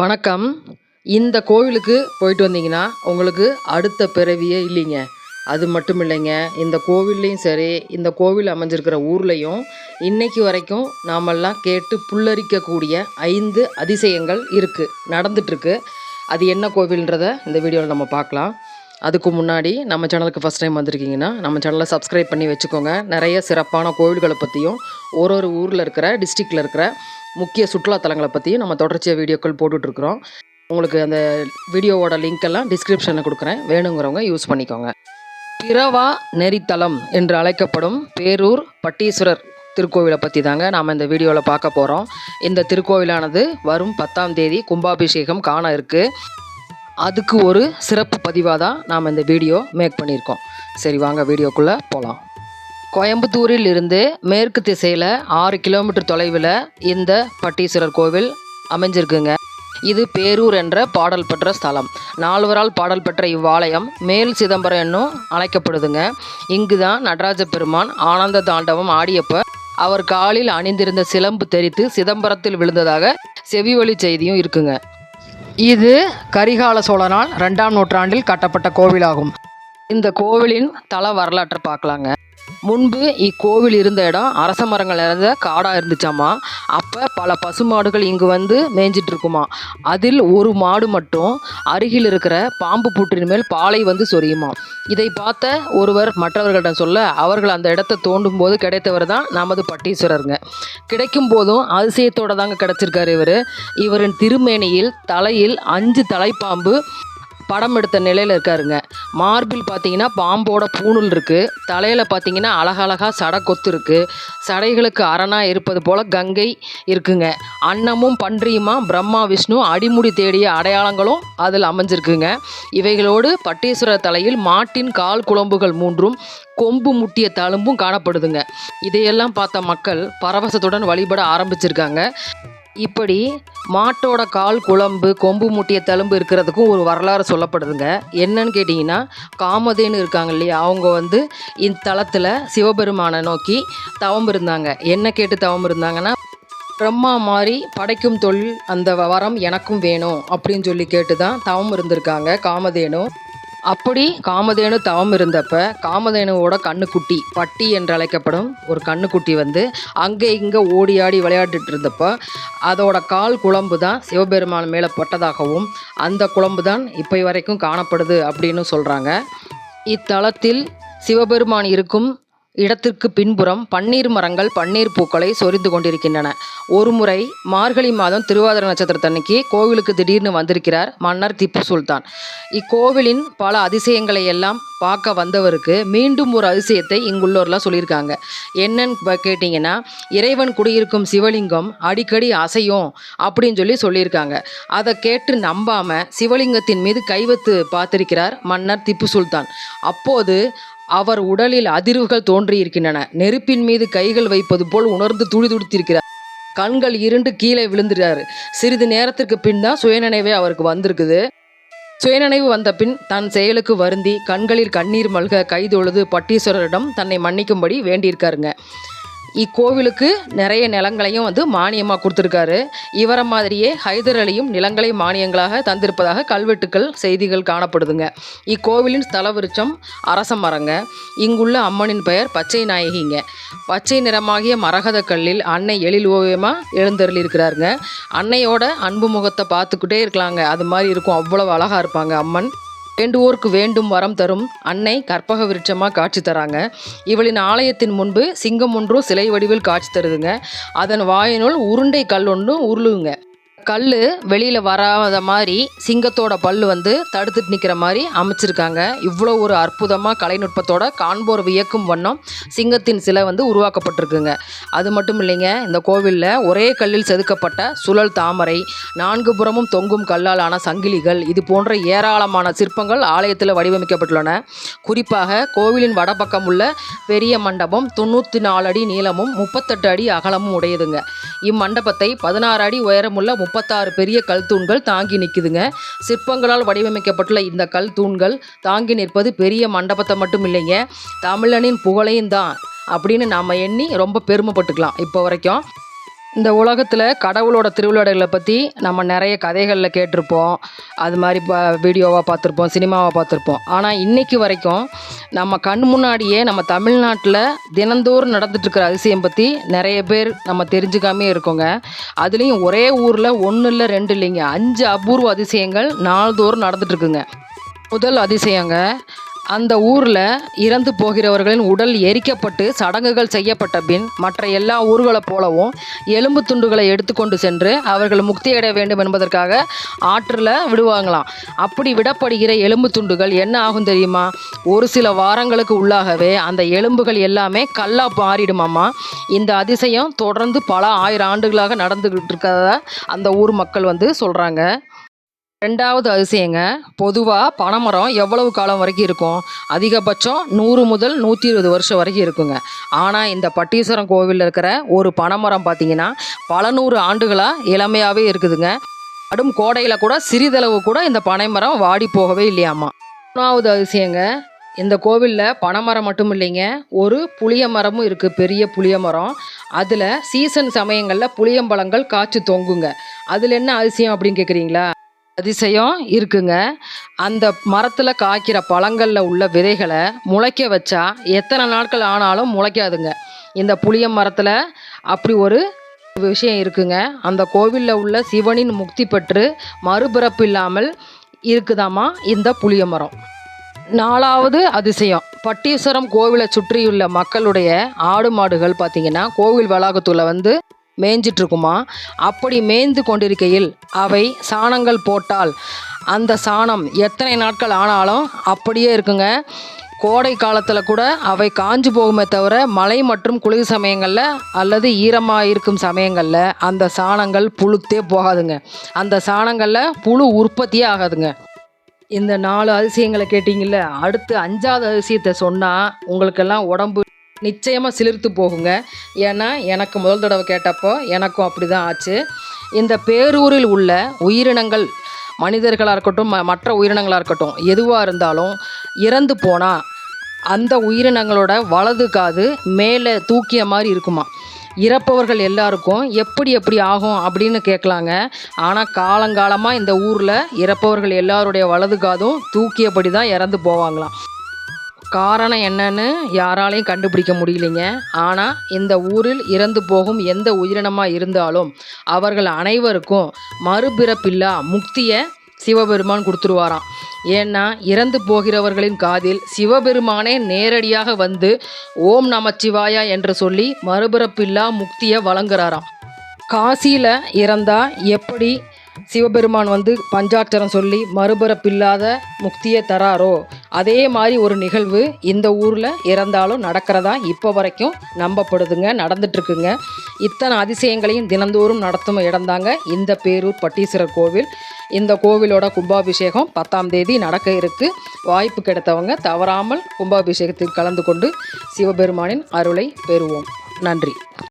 வணக்கம். இந்த கோவிலுக்கு போயிட்டு வந்தீங்கன்னா உங்களுக்கு அடுத்த பிறவியே இல்லைங்க. அது மட்டும் இல்லைங்க இந்த கோவில்லையும் சரி இந்த கோவில் அமைஞ்சிருக்கிற ஊர்லேயும் இன்னைக்கு வரைக்கும் நாமெல்லாம் கேட்டு புல்லரிக்கக்கூடிய ஐந்து அதிசயங்கள் இருக்குது நடந்துட்டுருக்கு. அது என்ன கோவில்ன்றத இந்த வீடியோவில் நம்ம பார்க்கலாம். அதுக்கு முன்னாடி நம்ம சேனலுக்கு ஃபஸ்ட் டைம் வந்திருக்கீங்கன்னா நம்ம சேனலை சப்ஸ்கிரைப் பண்ணி வச்சுக்கோங்க. நிறைய சிறப்பான கோவில்களை பற்றியும் ஒரு ஒரு ஊரில் இருக்கிற டிஸ்ட்ரிக்டில் இருக்கிற முக்கிய சுற்றுலாத்தலங்களை பற்றியும் நம்ம தொடர்ச்சியாக வீடியோக்கள் போட்டுட்ருக்குறோம். உங்களுக்கு அந்த வீடியோவோட லிங்க் எல்லாம் டிஸ்கிரிப்ஷனில் கொடுக்குறேன். வேணுங்கிறவங்க யூஸ் பண்ணிக்கோங்க. பிறவா நெறித்தலம் என்று அழைக்கப்படும் பேரூர் பட்டீஸ்வரர் திருக்கோவிலை பற்றி தாங்க நாம் இந்த வீடியோவில் பார்க்க போகிறோம் இந்த திருக்கோவிலானது வரும் பத்தாம் தேதி கும்பாபிஷேகம் காண இருக்குது அதுக்கு ஒரு சிறப்பு பதிவாக தான் நாம் இந்த வீடியோ மேக் பண்ணியிருக்கோம். சரி வாங்க வீடியோக்குள்ளே போகலாம் கோயம்புத்தூரில் இருந்து மேற்கு திசையில் ஆறு கிலோமீட்டர் தொலைவில் இந்த பட்டீஸ்வரர் கோவில் அமைஞ்சிருக்குங்க. இது பேரூர் என்ற பாடல் பெற்ற ஸ்தலம். நால்வரால் பாடல் பெற்ற இவ்வாலயம் மேல் சிதம்பரம் என்னும் அழைக்கப்படுதுங்க. இங்கு தான் நடராஜ பெருமான் ஆனந்த தாண்டவம் ஆடியப்ப அவர் காலில் அணிந்திருந்த சிலம்பு தெரித்து சிதம்பரத்தில் விழுந்ததாக செவிவழி செய்தியும் இருக்குங்க. இது கரிகால சோழனால் ரெண்டாம் நூற்றாண்டில் கட்டப்பட்ட கோவிலாகும். இந்த கோவிலின் தல வரலாற்றை பார்க்கலாங்க. முன்பு இக்கோவில் இருந்த இடம் அரச மரங்கள் நிறைந்த காடாக இருந்துச்சாமா அப்போ பல பசுமாடுகள் இங்கு வந்து மேய்ஞ்சிட்டு இருக்குமா அதில் ஒரு மாடு மட்டும் அருகில் இருக்கிற பாம்பு புற்றின் மேல் பாலை வந்து சொரியுமா. இதை பார்த்த ஒருவர் மற்றவர்களிடம் சொல்ல அவர்கள் அந்த இடத்தை தோண்டும் போது கிடைத்தவர் தான் நமது பட்டீஸ்வரருங்க. கிடைக்கும் போதும் அதிசயத்தோடு தாங்க கிடச்சிருக்காரு இவர். இவரின் திருமேனியில் தலையில் அஞ்சு தலைப்பாம்பு படம் எடுத்த நிலையில் இருக்காருங்க. மார்பில் பார்த்தீங்கன்னா பாம்போட பூணூல் இருக்குது தலையில் பார்த்தீங்கன்னா அழகழகாக சடை கொத்து இருக்குது சடைகளுக்கு அரணாக இருப்பது போல் கங்கை இருக்குங்க. அன்னமும் பன்றியுமா பிரம்மா விஷ்ணு அடிமுடி தேடிய அடையாளங்களும் அதில் அமைஞ்சிருக்குங்க. இவைகளோடு பட்டீஸ்வரர் தலையில் மாட்டின் கால் குழம்புகள் மூன்றும் கொம்பு முட்டிய தழும்பும் காணப்படுதுங்க. இதையெல்லாம் பார்த்த மக்கள் பரவசத்துடன் வழிபட ஆரம்பிச்சிருக்காங்க. இப்படி மாட்டோட கால் குழம்பு கொம்பு முட்டிய தழும்பு இருக்கிறதுக்கும் ஒரு வரலாறு சொல்லப்படுதுங்க. என்னன்னு கேட்டிங்கன்னா காமதேனு இருக்காங்க இல்லையா? அவங்க வந்து இத்தலத்தில் சிவபெருமானை நோக்கி தவம் இருந்தாங்க. என்ன கேட்டு தவம் இருந்தாங்கன்னா பிரம்மா மாதிரி படைக்கும் தொழில் அந்த வரம் எனக்கும் வேணும் அப்படின்னு சொல்லி கேட்டு தான் தவம் இருந்திருக்காங்க காமதேனும் அப்படி காமதேனு தவம் இருந்தப்ப காமதேனுவோட கண்ணுக்குட்டி பட்டி என்று அழைக்கப்படும் ஒரு கண்ணுக்குட்டி வந்து அங்கே இங்கே ஓடி ஆடி விளையாடிட்டு இருந்தப்போ அதோட கால் குழம்பு தான் சிவபெருமான் மேலே பட்டதாகவும் அந்த குழம்பு தான் இப்போ வரைக்கும் காணப்படுது அப்படின்னு சொல்கிறாங்க இத்தலத்தில் சிவபெருமான் இருக்கும் இடத்திற்கு பின்புறம் பன்னீர் மரங்கள் பன்னீர் பூக்களை சொரிந்து கொண்டிருக்கின்றன. ஒருமுறை மார்கழி மாதம் திருவாதிரை நட்சத்திரத்தன்னைக்கு கோவிலுக்கு திடீர்னு வந்திருக்கிறார் மன்னர் திப்பு சுல்தான். இக்கோவிலின் பல அதிசயங்களை எல்லாம் பார்க்க வந்தவருக்கு மீண்டும் ஒரு அதிசயத்தை இங்குள்ளோர்லாம் சொல்லியிருக்காங்க. என்னன்னு கேட்டிங்கன்னா இறைவன் குடியிருக்கும் சிவலிங்கம் அடிக்கடி அசையும் அப்படின்னு சொல்லி சொல்லியிருக்காங்க. அதை கேட்டு நம்பாம சிவலிங்கத்தின் மீது கைவத்து பார்த்திருக்கிறார் மன்னர் திப்பு சுல்தான். அப்போது அவர் உடலில் அதிர்வுகள் தோன்றியிருக்கின்றன. நெருப்பின் மீது கைகள் வைப்பது போல் உணர்ந்து துடி துடித்திருக்கிறார். கண்கள் இருண்டு கீழே விழுந்துறாரு சிறிது நேரத்திற்கு பின் தான் சுயநினைவே அவருக்கு வந்திருக்குது. சுயநினைவு வந்த பின் தன் செயலுக்கு வருந்தி கண்களில் கண்ணீர் மல்க கைதொழுது பட்டீஸ்வரரிடம் தன்னை மன்னிக்கும்படி வேண்டியிருக்காருங்க. இக்கோவிலுக்கு நிறைய நிலங்களையும் வந்து மானியமாக கொடுத்துருக்காரு. இவரை மாதிரியே ஹைதர் அலியும் நிலங்களை மானியங்களாக தந்திருப்பதாக கல்வெட்டுக்கள் செய்திகள் காணப்படுதுங்க. இக்கோவிலின் ஸ்தல விருட்சம் அரச மரங்க. இங்குள்ள அம்மனின் பெயர் பச்சை நாயகிங்க. பச்சை நிறமாகிய மரகத கல்லில் அன்னை எழில் ஓவியமாக எழுந்தருளிருக்கிறாருங்க அன்னையோட அன்பு முகத்தை பார்த்துக்கிட்டே இருக்கலாங்க. அது மாதிரி இருக்கும். அவ்வளவு அழகாக இருப்பாங்க அம்மன். வேண்டுவோர்க்கு வேண்டும் வரம் தரும் அன்னை கற்பக விருட்சமாக காட்சி தராங்க. இவளின் ஆலயத்தின் முன்பு சிங்கம் ஒன்றும் சிலை வடிவில் காட்சி தருதுங்க. அதன் வாயினுள் உருண்டை கல் ஒன்றும் உருளுங்க. கல் வெளியில் வராத மாதிரி சிங்கத்தோட பல் வந்து தடுத்துட்டு நிற்கிற மாதிரி அமைச்சிருக்காங்க. இவ்வளோ ஒரு அற்புதமாக கலைநுட்பத்தோட காண்போர் வியக்கும் வண்ணம் சிங்கத்தின் சிலை வந்து உருவாக்கப்பட்டிருக்குங்க. அது மட்டும் இல்லைங்க இந்த கோவிலில் ஒரே கல்லில் செதுக்கப்பட்ட சுழல் தாமரை நான்கு புறமும் தொங்கும் கல்லால் ஆன சங்கிலிகள் இது போன்ற ஏராளமான சிற்பங்கள் ஆலயத்தில் வடிவமைக்கப்பட்டுள்ளன. குறிப்பாக கோவிலின் வடபக்கம் உள்ள பெரிய மண்டபம் தொண்ணூற்றி நாலு அடி நீளமும் முப்பத்தெட்டு அடி அகலமும் உடையதுங்க. இம்மண்டபத்தை பதினாறு அடி உயரமுள்ள முப்பத்தாறு பெரிய கல் தூண்கள் தாங்கி நிற்குதுங்க. சிற்பங்களால் வடிவமைக்கப்பட்டுள்ள இந்த கல் தூண்கள் தாங்கி நிற்பது பெரிய மண்டபத்தை மட்டும் இல்லைங்க. தமிழனின் புகழையும் தான் அப்படின்னு நாம் எண்ணி ரொம்ப பெருமைப்பட்டுக்கலாம் இப்போ வரைக்கும். இந்த உலகத்தில் கடவுளோட திருவிளையாடல்களை பற்றி நம்ம நிறைய கதைகளில் கேட்டிருப்போம். அது மாதிரி ப வீடியோவாக பார்த்துருப்போம் சினிமாவாக பார்த்துருப்போம். ஆனால் இன்றைக்கு வரைக்கும் நம்ம கண் முன்னாடியே நம்ம தமிழ்நாட்டில் தினந்தோறும் நடந்துட்டுருக்கிற அதிசயம் பற்றி நிறைய பேர் நம்ம தெரிஞ்சுக்காமே இருக்கோங்க. அதுலேயும் ஒரே ஊரில் ஒன்று இல்லை ரெண்டு இல்லைங்க. அஞ்சு அபூர்வ அதிசயங்கள் நாள்தோறும் நடந்துட்டுருக்குங்க முதல் அதிசயங்க அந்த ஊரில் இறந்து போகிறவர்களின் உடல் எரிக்கப்பட்டு சடங்குகள் செய்யப்பட்ட பின் மற்ற எல்லா ஊர்களைப் போலவும் எலும்பு துண்டுகளை எடுத்துக்கொண்டு சென்று அவர்கள் முக்தி அடைய வேண்டும் என்பதற்காக ஆற்றில் விடுவாங்களாம். அப்படி விடப்படுகிற எலும்பு துண்டுகள் என்ன ஆகும் தெரியுமா? ஒரு சில வாரங்களுக்கு உள்ளாகவே அந்த எலும்புகள் எல்லாமே கல்லா மாறிடுமாம்மா. இந்த அதிசயம் தொடர்ந்து பல ஆயிரம் ஆண்டுகளாக நடந்துக்கிட்டு இருக்கிறதா அந்த ஊர் மக்கள் வந்து சொல்கிறாங்க ரெண்டாவது அதிசயங்க. பொதுவாக பனைமரம் எவ்வளவு காலம் வரைக்கும் இருக்கும்? அதிகபட்சம் நூறு முதல் நூற்றி இருபது வருஷம் வரைக்கும் இருக்குங்க. ஆனால் இந்த பட்டீஸ்வரம் கோவிலில் இருக்கிற ஒரு பனைமரம் பார்த்தீங்கன்னா பல நூறு ஆண்டுகளாக இளமையாகவே இருக்குதுங்க. கடும் கோடையில் கூட சிறிதளவு கூட இந்த பனைமரம் வாடி போகவே இல்லையாமா. மூணாவது அதிசயங்க. இந்த கோவிலில் பனைமரம் மட்டும் இல்லைங்க. ஒரு புளிய மரமும் இருக்குது பெரிய புளிய மரம். அதில் சீசன் சமயங்களில் புளியம்பழங்கள் காய்ச்சி தொங்குங்க. அதில் என்ன அதிசயம் அப்படின்னு கேட்குறீங்களா அதிசயம் இருக்குங்க. அந்த மரத்தில் காய்க்கிற பழங்களில் உள்ள விதைகளை முளைக்க வச்சா எத்தனை நாட்கள் ஆனாலும் முளைக்காதுங்க. இந்த புளிய மரத்தில் அப்படி ஒரு விஷயம் இருக்குங்க. அந்த கோவிலில் உள்ள சிவனின் முக்தி பெற்று மறுபிறப்பு இல்லாமல் இருக்குதாமா இந்த புளிய மரம். நாலாவது அதிசயம். பட்டீஸ்வரம் கோவிலை சுற்றியுள்ள மக்களுடைய ஆடு மாடுகள் பார்த்தீங்கன்னா கோவில் வளாகத்தில் வந்து மேய்ஞ்சிட்ருக்குமா அப்படி மேய்ந்து கொண்டிருக்கையில் அவை சாணங்கள் போட்டால் அந்த சாணம் எத்தனை நாட்கள் ஆனாலும் அப்படியே இருக்குங்க. கோடை காலத்தில் கூட அவை காஞ்சு போகுமே தவிர மழை மற்றும் குளிர் சமயங்களில் அல்லது ஈரமாக இருக்கும் சமயங்களில் அந்த சாணங்கள் புழுத்தே போகாதுங்க. அந்த சாணங்களில் புழு உற்பத்தியே ஆகாதுங்க. இந்த நாலு அதிசயங்களை கேட்டிங்கள்ல அடுத்து அஞ்சாவது அதிசயத்தை சொன்னால் உங்களுக்கெல்லாம் உடம்பு நிச்சயமாக சிலிர்த்து போகுங்க. ஏன்னா எனக்கு முதல் தடவை கேட்டப்போ எனக்கும் அப்படி தான் ஆச்சு. இந்த பேரூரில் உள்ள உயிரினங்கள் மனிதர்களாக இருக்கட்டும் ம மற்ற உயிரினங்களாக இருக்கட்டும் எதுவாக இருந்தாலும் இறந்து போனால் அந்த உயிரினங்களோட வலது காது மேலே தூக்கிய மாதிரி இருக்குமா? இறப்பவர்கள் எல்லாருக்கும் எப்படி எப்படி ஆகும் அப்படின்னு கேட்கலாங்க. ஆனால் காலங்காலமாக இந்த ஊரில் இறப்பவர்கள் எல்லாருடைய வலது காதும் தூக்கியபடி தான் இறந்து போவாங்களாம். காரணம் என்னன்னு யாராலையும் கண்டுபிடிக்க முடியலைங்க. ஆனால் இந்த ஊரில் இறந்து போகும் எந்த உயிரினமாக இருந்தாலும் அவர்கள் அனைவருக்கும் மறுபிறப்பில்லா முக்தியை சிவபெருமான் கொடுத்துருவாராம். ஏன்னா இறந்து போகிறவர்களின் காதில் சிவபெருமானே நேரடியாக வந்து ஓம் நமச்சிவாயா என்று சொல்லி மறுபிறப்பில்லா முக்தியை வழங்குறாராம். காசியில் இறந்தால் எப்படி சிவபெருமான் வந்து பஞ்சாட்சரம் சொல்லி மறுபிறப்பில்லாத முக்தியை தராரோ? அதே மாதிரி ஒரு நிகழ்வு இந்த ஊரில் இறந்தாலும் நடக்கிறதா இப்போ வரைக்கும் நம்பப்படுதுங்க நடந்துட்டுருக்குங்க. இத்தனை அதிசயங்களையும் தினந்தோறும் நடத்தும் இடம்தாங்க இந்த பேரூர் பட்டீஸ்வரர் கோவில். இந்த கோவிலோட கும்பாபிஷேகம் பத்தாம் தேதி நடக்க இருக்கு. வாய்ப்பு கிடைத்தவங்க தவறாமல் கும்பாபிஷேகத்தில் கலந்து கொண்டு சிவபெருமானின் அருளை பெறுவோம். நன்றி.